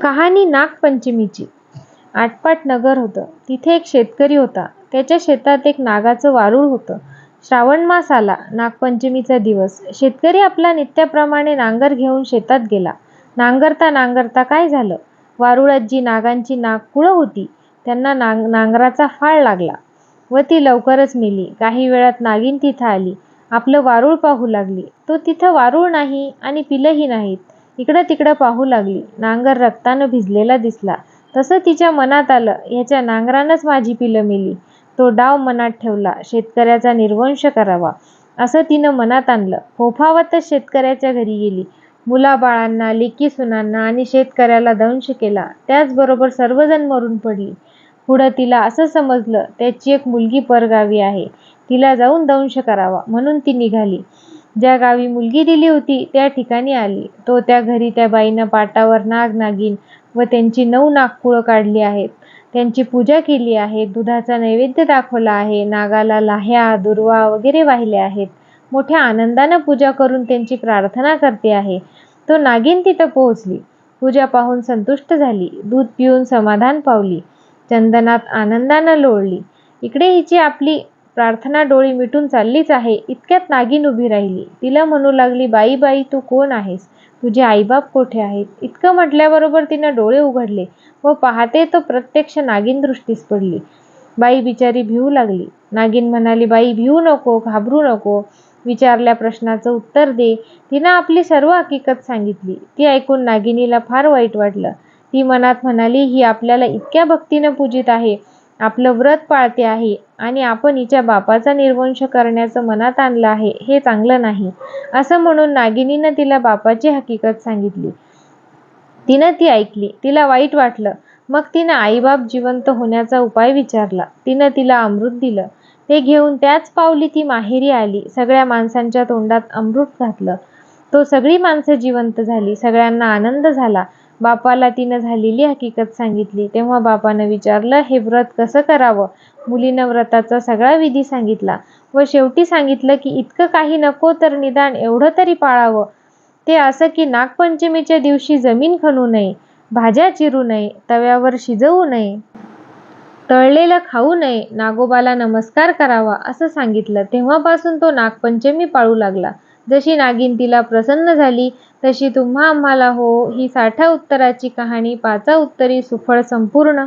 कहाणी नागपंचमीची आटपाट नगर होतं. तिथे एक शेतकरी होता. त्याच्या शेतात एक नागाचं वारूळ होतं. श्रावण मास आला. नागपंचमीचा दिवस. शेतकरी आपला नित्याप्रमाणे नांगर घेऊन शेतात गेला. नांगरता नांगरता काय झालं? वारुळात जी नागांची नागकुळं होती, त्यांना नांग नांगराचा फाळ लागला व ती लवकरच मेली. काही वेळात नागिन तिथं आली. आपलं वारूळ पाहू लागली. तो तिथं वारूळ नाही आणि पिलंही नाहीत. इकडं तिकडं पाहू लागली. नांगर रक्तानं भिजलेला दिसला. तसं तिच्या मनात आलं, ह्याच्या नांगरानंच माझी पिलं मेली. तो डाव मनात ठेवला. शेतकऱ्याचा निर्वंश करावा, असं तिनं मनात आणलं. फोफावतच शेतकऱ्याच्या घरी गेली. मुलाबाळांना, लेकी सुनांना आणि शेतकऱ्याला दंश केला. त्याचबरोबर सर्वजण मरून पडली. पुढं तिला असं समजलं, त्याची एक मुलगी परगावी आहे. तिला जाऊन दंश करावा, म्हणून ती निघाली. ज्या गावी मुलगी दिली होती, त्या ठिकाणी आली. तो त्या घरी त्या बाईनं पाटावर नाग-नागिन व त्यांची नऊ नागपुळं काढली आहेत. त्यांची पूजा केली आहे. दुधाचा नैवेद्य दाखवला आहे. नागाला लाह्या, दुर्वा वगैरे वाहिले आहेत. मोठ्या आनंदानं पूजा करून त्यांची प्रार्थना करते आहे. तो नागिन तिथं पोहोचली. पूजा पाहून संतुष्ट झाली. दूध पिऊन समाधान पावली. चंदनात आनंदानं लोळली. इकडे हिची आपली प्रार्थना डोळी मिटून चाललीच आहे, इतक्यात नागिन उभी राहिली. तिला म्हणू लागली, बाई बाई तू कोण आहेस? तुझे आईबाप कोठे आहेत? इतकं म्हटल्याबरोबर तिनं डोळे उघडले व पाहते तो प्रत्यक्ष नागिन दृष्टीस पडली. बाई बिचारी भिवू लागली. नागिन म्हणाली, बाई भिवू नको, घाबरू नको. विचारल्या प्रश्नाचं उत्तर दे. तिनं आपली सर्व हकीकत सांगितली. ती ऐकून नागिनीला फार वाईट वाटलं. ती मनात म्हणाली, ही आपल्याला इतक्या भक्तीनं पूजित आहे, आपलं व्रत पाळते आहे आणि आपण हिच्या बापाचा निर्वंश करण्याचं मनात आणलं आहे, हे चांगलं नाही. असं म्हणून नागिनीनं तिला बापाची हकीकत सांगितली. तिनं ती ऐकली. तिला वाईट वाटलं. मग तिनं आईबाप जिवंत होण्याचा उपाय विचारला. तिनं तिला अमृत दिलं. ते घेऊन त्याच पावली ती माहेरी आली. सगळ्या माणसांच्या तोंडात अमृत घातलं. तो सगळी माणसं जिवंत झाली. सगळ्यांना आनंद झाला. बापाला तिनं झालेली हकीकत सांगितली. तेव्हा बापानं विचारलं, हे व्रत कसं करावं? मुलीनं व्रताचा सगळा विधी सांगितला व शेवटी सांगितलं की इतकं काही नको तर निदान एवढं तरी पाळावं, ते असं की नागपंचमीच्या दिवशी जमीन खणू नये, भाज्या चिरू नये, तव्यावर शिजवू नये. तळलेलं खाऊ नये, नागोबाला नमस्कार करावा, असं सांगितलं. तेव्हापासून तो नागपंचमी पाळू लागला. जशी नागिन तिला प्रसन्न झाली, तशी तुम्हा आम्हाला हो, ही साठा उत्तराची कहाणी पाचा उत्तरी सुफळ संपूर्ण.